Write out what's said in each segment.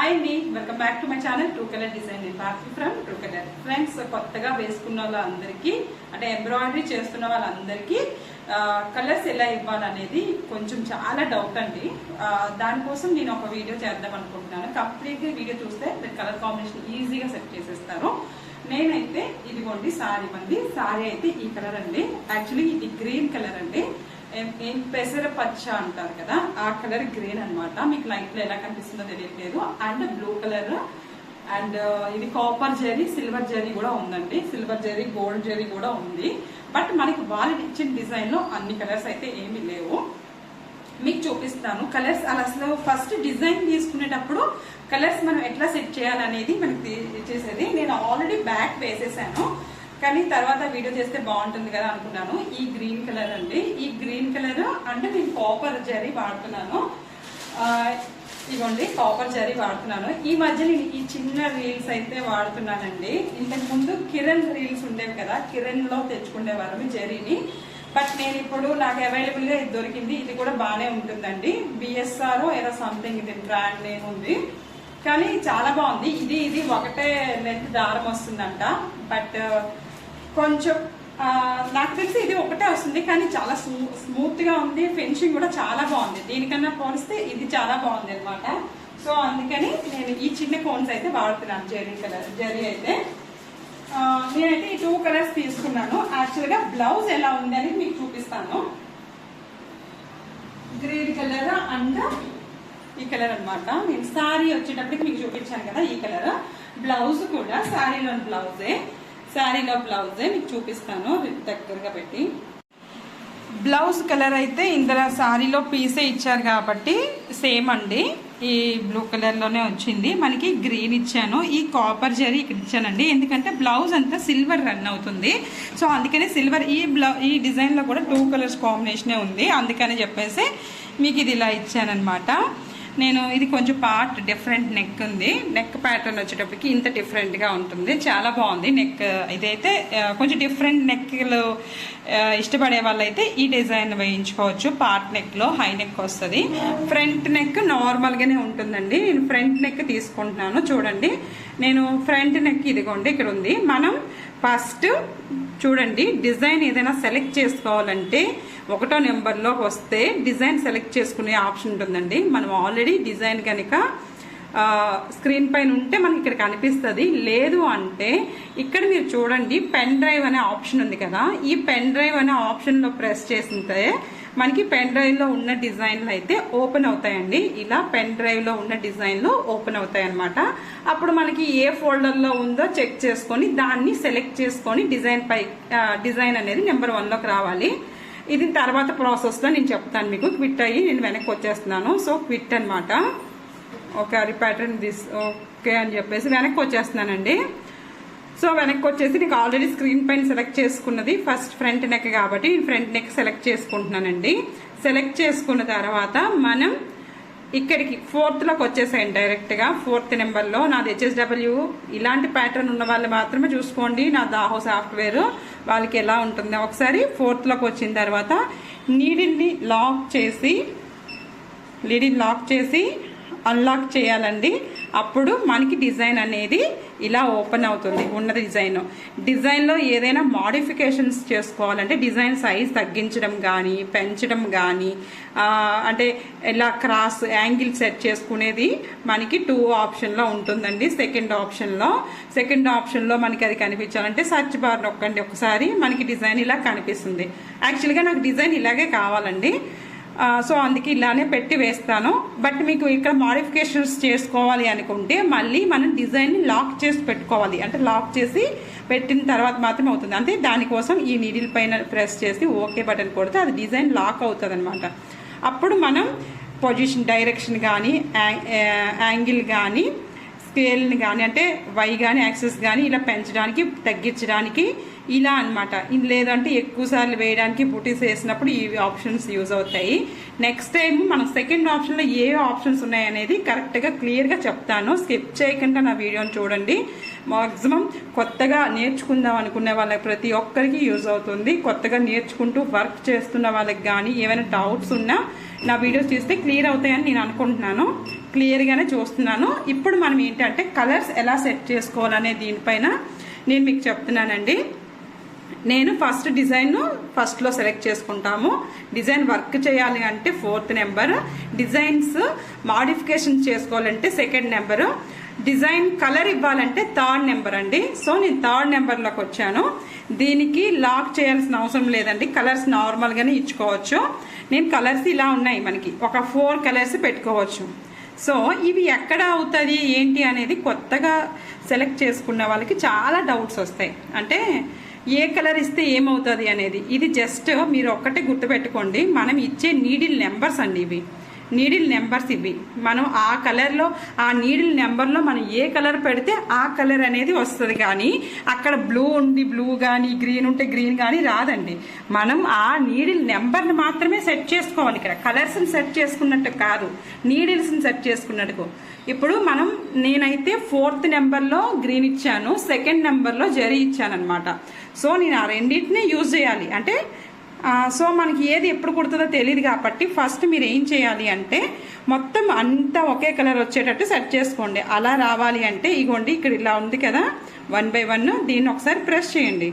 Hi అండి welcome back to my channel true colour design party from true colour friends కొత్తగా వేసుకున్న వాళ్ళందరికీ అంటే ఎంబ్రాయిడరీ చేస్తున్న వాళ్ళందరికీ కలర్స్ ఎలా ఇవ్వాలనేది కొంచెం చాలా డౌట్ అండి. దానికోసం నేను ఒక వీడియో చేద్దాం అనుకుంటున్నాను. కంప్లీట్గా వీడియో చూస్తే మీరు కలర్ కాంబినేషన్ ఈజీగా సెట్ చేసేస్తారు. నేనైతే ఇదిగోండి సారీ మంది. సారీ అయితే ఈ కలర్ అండి. యాక్చువల్లీ ఇది గ్రీన్ కలర్ అండి. పెసర పచ్చ అంటారు కదా ఆ కలర్ గ్రీన్ అన్నమాట. మీకు లైట్లో ఎలా కనిపిస్తుందో తెలియట్లేదు. And blue colour and uh, ఇది కాపర్ జరీ సిల్వర్ జరీ కూడా ఉందండి. సిల్వర్ జరీ గోల్డ్ జరీ కూడా ఉంది. బట్ మనకి వాళ్ళకి ఇచ్చిన డిజైన్లో అన్ని కలర్స్ అయితే ఏమీ లేవు. మీకు చూపిస్తాను. కలర్స్ అలా అసలు ఫస్ట్ డిజైన్ తీసుకునేటప్పుడు కలర్స్ మనం ఎట్లా సెట్ చేయాలనేది మనకి తీ- చేసేది. నేను ఆల్రెడీ బ్యాక్ వేసేసాను. కానీ తర్వాత వీడియో చేస్తే బాగుంటుంది కదా అనుకున్నాను. ఈ గ్రీన్ కలర్ అండి. ఈ గ్రీన్ కలర్ అంటే నేను కాపర్ జరీ వాడుతున్నాను. ఇవ్వండి ఇదిగోండి కాపర్ జరీ వాడుతున్నాను. ఈ మధ్య నేను ఈ చిన్న రీల్స్ అయితే వాడుతున్నానండి. ఇంతకు ముందు కిరణ్ రీల్స్ ఉండేవి కదా కిరణ్లో తెచ్చుకునేవారు జరీని. బట్ నేను ఇప్పుడు నాకు అవైలబుల్గా ఇది దొరికింది. ఇది కూడా బాగానే ఉంటుందండి. బిఎస్ఆర్ ఏదో సంథింగ్ ఇది బ్రాండ్ నేమ్ ఉంది. కానీ చాలా బాగుంది. ఇది ఇది ఒకటే లెంత్ దారం వస్తుందంట. బట్ కొంచెం నాకు తెలిసి ఇది ఒకటే వస్తుంది కానీ చాలా స్మూత్గా ఉంది. ఫినిషింగ్ కూడా చాలా బాగుంది. దీనికన్నా పోలిస్తే ఇది చాలా బాగుంది అనమాట సో అందుకని నేను ఈ చిన్న కోన్స్ అయితే వాడుతున్నాను జెరీ కలర్ జెరీ అయితే. నేనైతే ఈ టూ కలర్స్ తీసుకున్నాను. యాక్చువల్గా బ్లౌజ్ ఎలా ఉంది అని మీకు చూపిస్తాను. గ్రీన్ కలర్ అండ్ ఈ కలర్ అన్నమాట. నేను సారీ వచ్చేటప్పటికి మీకు చూపించాను కదా ఈ కలర్. బ్లౌజ్ కూడా సారీలోని బ్లౌజే. సారీలో బ్లౌజే మీకు చూపిస్తాను. దగ్గరగా పెట్టి. బ్లౌజ్ కలర్ అయితే ఇందులో శారీలో పీసే ఇచ్చారు కాబట్టి సేమ్ అండి. ఈ బ్లూ కలర్లోనే వచ్చింది. మనకి గ్రీన్ ఇచ్చాను. ఈ కాపర్ జరీ ఇక్కడ ఇచ్చానండి. ఎందుకంటే బ్లౌజ్ అంతా సిల్వర్ రన్ అవుతుంది. సో అందుకని సిల్వర్ ఈ బ్లౌ ఈ డిజైన్లో కూడా టూ కలర్స్ కాంబినేషనే ఉంది. అందుకని చెప్పేసి మీకు ఇది ఇలా ఇచ్చానమాట నేను ఇది కొంచెం పార్ట్ డిఫరెంట్ నెక్ ఉంది. నెక్ ప్యాటర్న్ వచ్చేటప్పటికి ఇంత డిఫరెంట్గా ఉంటుంది. చాలా బాగుంది. నెక్ ఇదైతే కొంచెం డిఫరెంట్ నెక్లు ఇష్టపడే వాళ్ళైతే ఈ డిజైన్ వేయించుకోవచ్చు. పార్ట్ నెక్లో హై నెక్ వస్తుంది. ఫ్రంట్ నెక్ నార్మల్గానే ఉంటుందండి. నేను ఫ్రంట్ నెక్ తీసుకుంటున్నాను. చూడండి. నేను ఫ్రంట్ నెక్ ఇదిగోండి ఇక్కడ ఉంది. మనం ఫస్ట్ చూడండి డిజైన్ ఏదైనా సెలెక్ట్ చేసుకోవాలంటే ఒకటో నెంబర్లో వస్తే డిజైన్ సెలెక్ట్ చేసుకునే ఆప్షన్ ఉంటుందండి. మనం ఆల్రెడీ డిజైన్ కనుక స్క్రీన్ పైన ఉంటే మనకి ఇక్కడ కనిపిస్తుంది. లేదు అంటే ఇక్కడ మీరు చూడండి పెన్ డ్రైవ్ అనే ఆప్షన్ ఉంది కదా. ఈ పెన్ డ్రైవ్ అనే ఆప్షన్లో ప్రెస్ చేసింటే మనకి పెన్ డ్రైవ్లో ఉన్న డిజైన్లు అయితే ఓపెన్ అవుతాయండి. ఇలా పెన్ డ్రైవ్లో ఉన్న డిజైన్లు ఓపెన్ అవుతాయి అనమాట అప్పుడు మనకి ఏ ఫోల్డర్లో ఉందో చెక్ చేసుకొని దాన్ని సెలెక్ట్ చేసుకొని డిజైన్ పై డిజైన్ అనేది నెంబర్ వన్లోకి రావాలి. ఇది తర్వాత ప్రాసెస్లో నేను చెప్తాను మీకు. క్విట్ అయ్యి నేను వెనక్కి వచ్చేస్తున్నాను. సో క్విట్ అనమాట ఓకే అది ప్యాటర్న్ దిస్ ఓకే అని చెప్పేసి వెనక్కి వచ్చేస్తున్నానండి. సో వెనక్కి వచ్చేసి నీకు ఆల్రెడీ స్క్రీన్ పైన సెలెక్ట్ చేసుకున్నది ఫస్ట్ ఫ్రంట్ నెక్ కాబట్టి నేను ఫ్రంట్ నెక్ సెలెక్ట్ చేసుకుంటున్నానండి. సెలెక్ట్ చేసుకున్న తర్వాత మనం ఇక్కడికి ఫోర్త్లోకి వచ్చేసాయండి డైరెక్ట్గా ఫోర్త్ నెంబర్లో నాది హెచ్ఎస్డబ్ల్యూ ఇలాంటి ప్యాటర్న్ ఉన్న వాళ్ళు మాత్రమే చూసుకోండి. నా దాహో సాఫ్ట్వేర్ వాళ్ళకి ఎలా ఉంటుంది. ఒకసారి ఫోర్త్లోకి వచ్చిన తర్వాత నీడిల్ని లాక్ చేసి లిడిని లాక్ చేసి అన్లాక్ చేయాలండి. అప్పుడు మనకి డిజైన్ అనేది ఇలా ఓపెన్ అవుతుంది ఉన్న డిజైన్. డిజైన్లో ఏదైనా మాడిఫికేషన్స్ చేసుకోవాలంటే డిజైన్ సైజ్ తగ్గించడం కానీ పెంచడం కానీ అంటే ఇలా క్రాస్ యాంగిల్ సెట్ చేసుకునేది మనకి టూ ఆప్షన్లో ఉంటుందండి. సెకండ్ ఆప్షన్లో సెకండ్ ఆప్షన్లో మనకి అది కనిపించాలంటే సర్చ్ బార్ నొక్కండి. ఒకసారి మనకి డిజైన్ ఇలా కనిపిస్తుంది. యాక్చువల్గా నాకు డిజైన్ ఇలాగే కావాలండి. సో అందుకే ఇలానే పెట్టి వేస్తాను. బట్ మీకు ఇక్కడ మాడిఫికేషన్స్ చేసుకోవాలి అనుకుంటే మళ్ళీ మనం డిజైన్ని లాక్ చేసి పెట్టుకోవాలి. అంటే లాక్ చేసి పెట్టిన తర్వాత మాత్రమే అవుతుంది. అంటే దానికోసం ఈ నీడిల్ పైన ప్రెస్ చేసి ఓకే బటన్ కొడితే అది డిజైన్ లాక్ అవుతుంది అనమాట అప్పుడు మనం పొజిషన్ డైరెక్షన్ కానీ యాంగిల్ కానీ స్కేల్ని కానీ అంటే వై కానీ యాక్సెస్ కానీ ఇలా పెంచడానికి తగ్గించడానికి ఇలా అనమాట లేదంటే ఎక్కువ సార్లు వేయడానికి బుటీస్ వేసినప్పుడు ఈ ఆప్షన్స్ యూజ్ అవుతాయి. నెక్స్ట్ టైం మనం సెకండ్ ఆప్షన్లో ఏ ఆప్షన్స్ ఉన్నాయనేది కరెక్ట్గా క్లియర్గా చెప్తాను. స్కిప్ చేయకుండా నా వీడియోని చూడండి. మాక్సిమం కొత్తగా నేర్చుకుందాం అనుకునే వాళ్ళకి ప్రతి ఒక్కరికి యూజ్ అవుతుంది. కొత్తగా నేర్చుకుంటూ వర్క్ చేస్తున్న వాళ్ళకి కానీ ఏమైనా డౌట్స్ ఉన్నా నా వీడియోస్ చూస్తే క్లియర్ అవుతాయని నేను అనుకుంటున్నాను. క్లియర్గానే చూస్తున్నాను. ఇప్పుడు మనం ఏంటంటే కలర్స్ ఎలా సెట్ చేసుకోవాలనే దీనిపైన నేను మీకు చెప్తున్నానండి. నేను ఫస్ట్ డిజైన్ ఫస్ట్లో సెలెక్ట్ చేసుకుంటాము. డిజైన్ వర్క్ చేయాలి అంటే ఫోర్త్ నెంబర్ డిజైన్స్ మాడిఫికేషన్ చేసుకోవాలంటే సెకండ్ నెంబరు డిజైన్ కలర్ ఇవ్వాలంటే థర్డ్ నెంబర్ అండి. సో నేను థర్డ్ నెంబర్లోకి వచ్చాను. దీనికి లాక్ చేయాల్సిన అవసరం లేదండి. కలర్స్ నార్మల్గానే ఇచ్చుకోవచ్చు. నేను కలర్స్ ఇలా ఉన్నాయి మనకి. ఒక ఫోర్ కలర్స్ పెట్టుకోవచ్చు. సో ఇవి ఎక్కడ అవుతుంది ఏంటి అనేది కొత్తగా సెలెక్ట్ చేసుకున్న వాళ్ళకి చాలా డౌట్స్ వస్తాయి. అంటే ఏ కలర్ ఇస్తే ఏమవుతుంది అనేది. ఇది జస్ట్ మీరు ఒక్కటే గుర్తుపెట్టుకోండి మనం ఇచ్చే నీడిల్ నెంబర్స్ అండి ఇవి. నీడిల్ నెంబర్స్ ఇవి. మనం ఆ కలర్లో ఆ నీడిల్ నెంబర్లో మనం ఏ కలర్ పెడితే ఆ కలర్ అనేది వస్తుంది. కానీ అక్కడ బ్లూ ఉండి బ్లూ కానీ గ్రీన్ ఉంటే గ్రీన్ కానీ రాదండి. మనం ఆ నీడిల్ నెంబర్ని మాత్రమే సెట్ చేసుకోవాలి ఇక్కడ. కలర్స్ని సెట్ చేసుకున్నట్టు కాదు. నీడిల్స్ని సెట్ చేసుకున్నట్టు ఇప్పుడు మనం నేనైతే ఫోర్త్ నెంబర్లో గ్రీన్ ఇచ్చాను సెకండ్ నెంబర్లో జరీ ఇచ్చాను అనమాట సో నేను ఆ రెండింటిని యూజ్ చేయాలి. అంటే సో మనకి ఏది ఎప్పుడు కుడుతుందో తెలియదు కాబట్టి ఫస్ట్ మీరు ఏం చేయాలి అంటే మొత్తం అంతా ఒకే కలర్ వచ్చేటట్టు సెట్ చేసుకోండి. అలా రావాలి అంటే ఇగోండి ఇక్కడ ఇలా ఉంది కదా వన్ బై వన్ దీన్ని ఒకసారి ప్రెస్ చేయండి.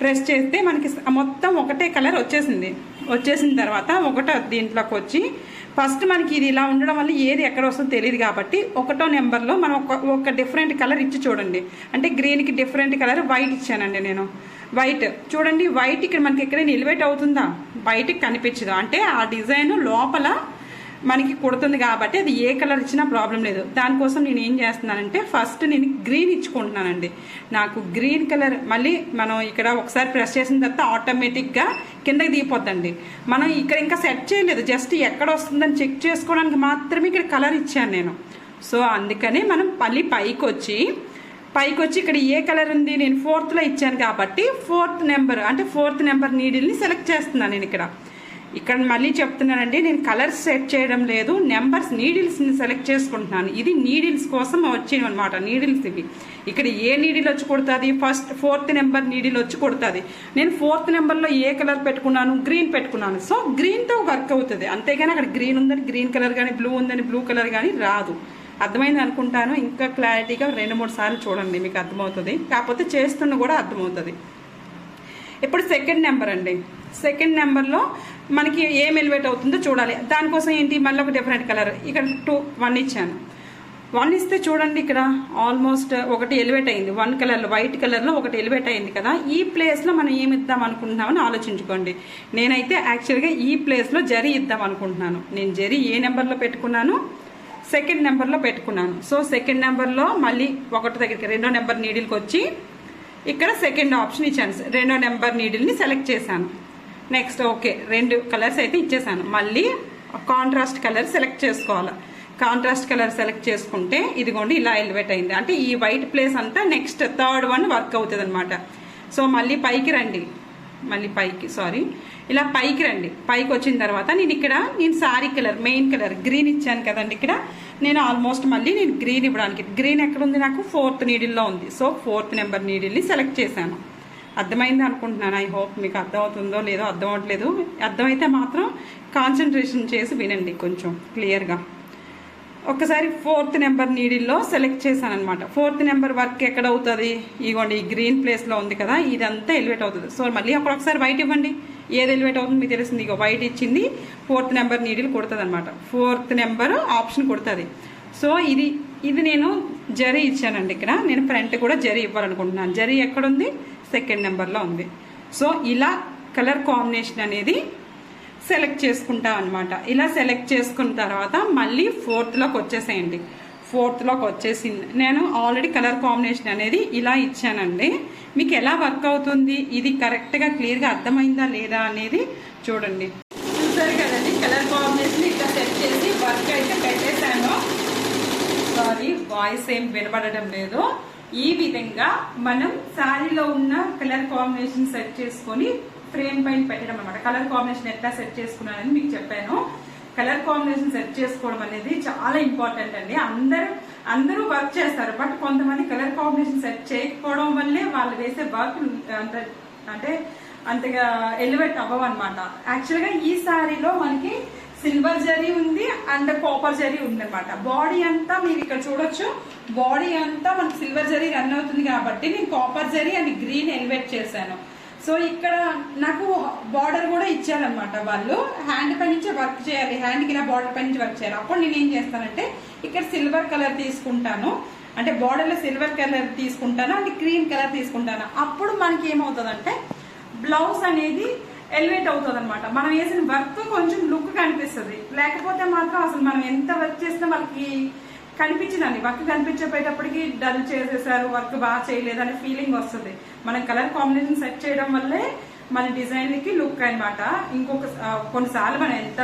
ప్రెస్ చేస్తే మనకి మొత్తం ఒకటే కలర్ వచ్చేసింది. వచ్చేసిన తర్వాత ఒకట దీంట్లోకి వచ్చి ఫస్ట్ మనకి ఇది ఇలా ఉండడం వల్ల ఏది ఎక్కడ వస్తుందో తెలియదు కాబట్టి ఒకటో నెంబర్లో మనం ఒక ఒక డిఫరెంట్ కలర్ ఇచ్చి చూడండి. అంటే గ్రీన్కి డిఫరెంట్ కలర్ వైట్ ఇచ్చానండి నేను. వైట్ చూడండి వైట్ ఇక్కడ మనకి ఎక్కడైనా ఎలివేట్ అవుతుందా? బయటికి కనిపించదు. అంటే ఆ డిజైన్ లోపల మనకి కుడుతుంది కాబట్టి అది ఏ కలర్ ఇచ్చినా ప్రాబ్లం లేదు. దానికోసం నేను ఏం చేస్తున్నానంటే ఫస్ట్ నేను గ్రీన్ ఇచ్చుకుంటున్నానండి. నాకు గ్రీన్ కలర్ మళ్ళీ మనం ఇక్కడ ఒకసారి ప్రెస్ చేసిన తర్వాత ఆటోమేటిక్గా కిందకి దిగిపోద్దండి. మనం ఇక్కడ ఇంకా సెట్ చేయలేదు. జస్ట్ ఎక్కడ వస్తుందని చెక్ చేసుకోవడానికి మాత్రమే ఇక్కడ కలర్ ఇచ్చాను నేను. సో అందుకనే మనం మళ్ళీ పైకి వచ్చి పైకి వచ్చి ఇక్కడ ఏ కలర్ ఉంది? నేను ఫోర్త్లో ఇచ్చాను కాబట్టి ఫోర్త్ నెంబర్ అంటే ఫోర్త్ నెంబర్ నీడిల్ని సెలెక్ట్ చేస్తున్నాను నేను ఇక్కడ. ఇక్కడ మళ్ళీ చెప్తున్నానండి నేను కలర్స్ సెట్ చేయడం లేదు నెంబర్స్ నీడిల్స్ని సెలెక్ట్ చేసుకుంటున్నాను. ఇది నీడిల్స్ కోసం వచ్చినవి అనమాట నీడిల్స్ ఇవి. ఇక్కడ ఏ నీడిల్ వచ్చి కొడుతుంది? ఫస్ట్ ఫోర్త్ నెంబర్ నీడిల్ వచ్చి కొడుతుంది. నేను ఫోర్త్ నెంబర్లో ఏ కలర్ పెట్టుకున్నాను? గ్రీన్ పెట్టుకున్నాను. సో గ్రీన్తో వర్క్ అవుతుంది. అంతేగాని అక్కడ గ్రీన్ ఉందని గ్రీన్ కలర్ కానీ బ్లూ ఉందని బ్లూ కలర్ కానీ రాదు. అర్థమైంది అనుకుంటాను? ఇంకా క్లారిటీగా రెండు మూడు సార్లు చూడండి మీకు అర్థమవుతుంది. కాకపోతే చేస్తున్న కూడా అర్థమవుతుంది. ఇప్పుడు సెకండ్ నెంబర్ అండి. సెకండ్ నెంబర్లో మనకి ఏం ఎలివేట్ అవుతుందో చూడాలి. దానికోసం ఏంటి? మళ్ళీ ఒక డిఫరెంట్ కలర్ ఇక్కడ టూ వన్ ఇచ్చాను. వన్ ఇస్తే చూడండి ఇక్కడ ఆల్మోస్ట్ ఒకటి ఎలివేట్ అయింది. వన్ కలర్లో వైట్ కలర్లో ఒకటి ఎలివేట్ అయింది కదా. ఈ ప్లేస్లో మనం ఏమి ఇద్దాం అనుకుంటున్నామని ఆలోచించుకోండి. నేనైతే యాక్చువల్గా ఈ ప్లేస్లో జరీ ఇద్దాం అనుకుంటున్నాను. నేను జరీ ఏ నెంబర్లో పెట్టుకున్నాను? సెకండ్ నెంబర్లో పెట్టుకున్నాను. సో సెకండ్ నెంబర్లో మళ్ళీ ఒకటి దగ్గరికి రెండో నెంబర్ నీడిల్కి వచ్చి ఇక్కడ సెకండ్ ఆప్షన్ ఇచ్చాను. రెండో నెంబర్ నీడిల్ని సెలెక్ట్ చేశాను. నెక్స్ట్ ఓకే రెండు కలర్స్ అయితే ఇచ్చేసాను. మళ్ళీ కాంట్రాస్ట్ కలర్ సెలెక్ట్ చేసుకోవాలి. కాంట్రాస్ట్ కలర్ సెలెక్ట్ చేసుకుంటే ఇదిగోండి ఇలా ఎలివేట్ అయింది. అంటే ఈ వైట్ ప్లేస్ అంతా నెక్స్ట్ థర్డ్ వన్ వర్క్ అవుతుంది అనమాట సో మళ్ళీ పైకి రండి. మళ్ళీ పైకి సారీ ఇలా పైకి రండి. పైకి వచ్చిన తర్వాత నేను ఇక్కడ నేను sorry colour main colour green ఇచ్చాను కదండి ఇక్కడ. నేను ఆల్మోస్ట్ మళ్ళీ నేను గ్రీన్ ఇవ్వడానికి గ్రీన్ ఎక్కడ ఉంది నాకు ఫోర్త్ నీడిల్లో ఉంది. సో ఫోర్త్ నెంబర్ నీడిల్ని సెలెక్ట్ చేశాను. అర్థమైంది అనుకుంటున్నాను ఐ హోప్ మీకు అర్థమవుతుందో లేదో అర్థం అవ్వట్లేదు అర్థమైతే మాత్రం కాన్సన్ట్రేషన్ చేసి వినండి కొంచెం క్లియర్గా ఒక్కసారి ఫోర్త్ నెంబర్ నీడిల్లో సెలెక్ట్ చేశాను అనమాట ఫోర్త్ నెంబర్ వర్క్ ఎక్కడ అవుతుంది ఇగోండి ఈ గ్రీన్ ప్లేస్లో ఉంది కదా ఇదంతా ఎలివేట్ అవుతుంది. సో మళ్ళీ అప్పుడు ఒకసారి వైట్ ఇవ్వండి. ఏది ఎలివేట్ అవుతుంది మీకు తెలిసింది ఇగో వైట్ ఇచ్చింది ఫోర్త్ నెంబర్ నీడిల్ కొడుతుంది అనమాట ఫోర్త్ నెంబర్ ఆప్షన్ కొడుతుంది. సో ఇది ఇది నేను జరీ ఇచ్చానండి ఇక్కడ. నేను ఫ్రంట్ కూడా జరీ ఇవ్వాలనుకుంటున్నాను. జరీ ఎక్కడుంది? సెకండ్ నెంబర్లో ఉంది. సో ఇలా కలర్ కాంబినేషన్ అనేది సెలెక్ట్ చేసుకుంటాం అనమాట ఇలా సెలెక్ట్ చేసుకున్న తర్వాత మళ్ళీ ఫోర్త్లోకి వచ్చేసేయండి. ఫోర్త్లోకి వచ్చేసింది. నేను ఆల్రెడీ కలర్ కాంబినేషన్ అనేది ఇలా ఇచ్చానండి. మీకు ఎలా వర్క్ అవుతుంది? ఇది కరెక్ట్గా క్లియర్గా అర్థమైందా లేదా అనేది చూడండి. చూసారు కదండి కలర్ కాంబినేషన్ ఇట్లా సెట్ చేసి వర్క్ అయితే పెట్టేశాను. సారీ వాయిస్ ఏం వినబడడం లేదు. ఈ విధంగా మనం శారీలో ఉన్న కలర్ కాంబినేషన్ సెట్ చేసుకొని ఫ్రేమ్ పైన పెట్టడం అనమాట కలర్ కాంబినేషన్ ఎట్లా సెట్ చేసుకున్నానని మీకు చెప్పాను. కలర్ కాంబినేషన్ సెట్ చేసుకోవడం అనేది చాలా ఇంపార్టెంట్ అండి. అందరూ అందరూ వర్క్ చేస్తారు. బట్ కొంతమంది కలర్ కాంబినేషన్ సెట్ చేయకపోవడం వల్లే వాళ్ళు వేసే వర్క్ అంత అంటే అంతగా ఎలివేట్ అవ్వవు అనమాట యాక్చువల్గా ఈ శారీలో మనకి సిల్వర్ జరీ ఉంది అండ్ కాపర్ జరీ ఉంది అనమాట బాడీ అంతా మీరు ఇక్కడ చూడొచ్చు. బాడీ అంతా మనకు సిల్వర్ జరీ రన్ అవుతుంది కాబట్టి నేను copper zari and green elevate చేశాను. సో ఇక్కడ నాకు బార్డర్ కూడా ఇచ్చారనమాట వాళ్ళు. హ్యాండ్ పై నుంచి వర్క్ చేయాలి. హ్యాండ్కి ఇలా బార్డర్ పై నుంచి వర్క్ చేయాలి. అప్పుడు నేను ఏం చేస్తానంటే ఇక్కడ సిల్వర్ కలర్ తీసుకుంటాను. అంటే బార్డర్లో సిల్వర్ కలర్ తీసుకుంటాను అండ్ క్రీమ్ కలర్ తీసుకుంటాను. అప్పుడు మనకి ఏమవుతుందంటే బ్లౌజ్ అనేది ఎలివేట్ అవుతుంది అనమాట మనం వేసిన వర్క్ కొంచెం లుక్ కనిపిస్తుంది. లేకపోతే మాత్రం అసలు మనం ఎంత వర్క్ చేసినా వాళ్ళకి కనిపించదండి. వర్క్ కనిపించకపోయేటప్పటికి డల్ చేసేసారు వర్క్ బాగా చేయలేదు అనే ఫీలింగ్ వస్తుంది. మనం కలర్ కాంబినేషన్ సెట్ చేయడం వల్లే మన డిజైన్కి లుక్ అనమాట ఇంకొక కొన్నిసార్లు మనం ఎంత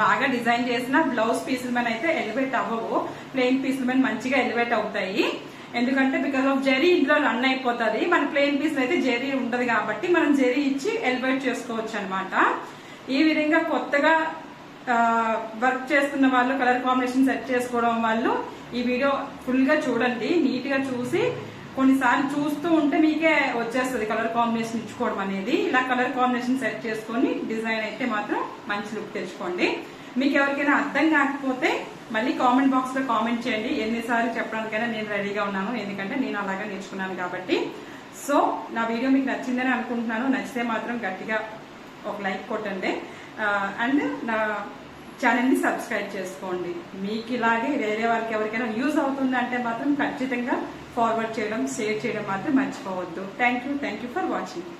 బాగా డిజైన్ చేసినా బ్లౌజ్ పీసుల మీద అయితే ఎలివేట్ అవ్వవు. ప్లెయిన్ పీసుల మీద మంచిగా ఎలివేట్ అవుతాయి. ఎందుకంటే బికాస్ ఆఫ్ జెరీ ఇంట్లో రన్ అయిపోతుంది. మన ప్లెయిన్ పీస్ అయితే జెరీ ఉండదు కాబట్టి మనం జెరీ ఇచ్చి ఎలివేట్ చేసుకోవచ్చు అనమాట ఈ విధంగా కొత్తగా వర్క్ చేస్తున్న వాళ్ళు కలర్ కాంబినేషన్ సెట్ చేసుకోవడం వాళ్ళు ఈ వీడియో ఫుల్గా చూడండి. నీట్గా చూసి కొన్నిసార్లు చూస్తూ ఉంటే మీకే వచ్చేస్తుంది కలర్ కాంబినేషన్ ఇచ్చుకోవడం అనేది. ఇలా కలర్ కాంబినేషన్ సెట్ చేసుకొని డిజైన్ అయితే మాత్రం మంచి లుక్ తెచ్చుకోండి. మీకు ఎవరికైనా అర్థం కాకపోతే మళ్ళీ కామెంట్ బాక్స్లో కామెంట్ చేయండి. ఎన్నిసార్లు చెప్పడానికైనా నేను రెడీగా ఉన్నాను. ఎందుకంటే నేను అలాగే నేర్చుకున్నాను కాబట్టి. సో నా వీడియో మీకు నచ్చిందని అనుకుంటున్నాను. నచ్చితే మాత్రం గట్టిగా ఒక లైక్ కొట్టండి. Uh, అండ్ నా ఛానల్ని సబ్స్క్రైబ్ చేసుకోండి. మీకు ఇలాగే వేరే వారికి ఎవరికైనా యూజ్ అవుతుంది అంటే మాత్రం ఖచ్చితంగా ఫార్వర్డ్ చేయడం షేర్ చేయడం మాత్రం మర్చిపోవద్దు. Thank you thank you for watching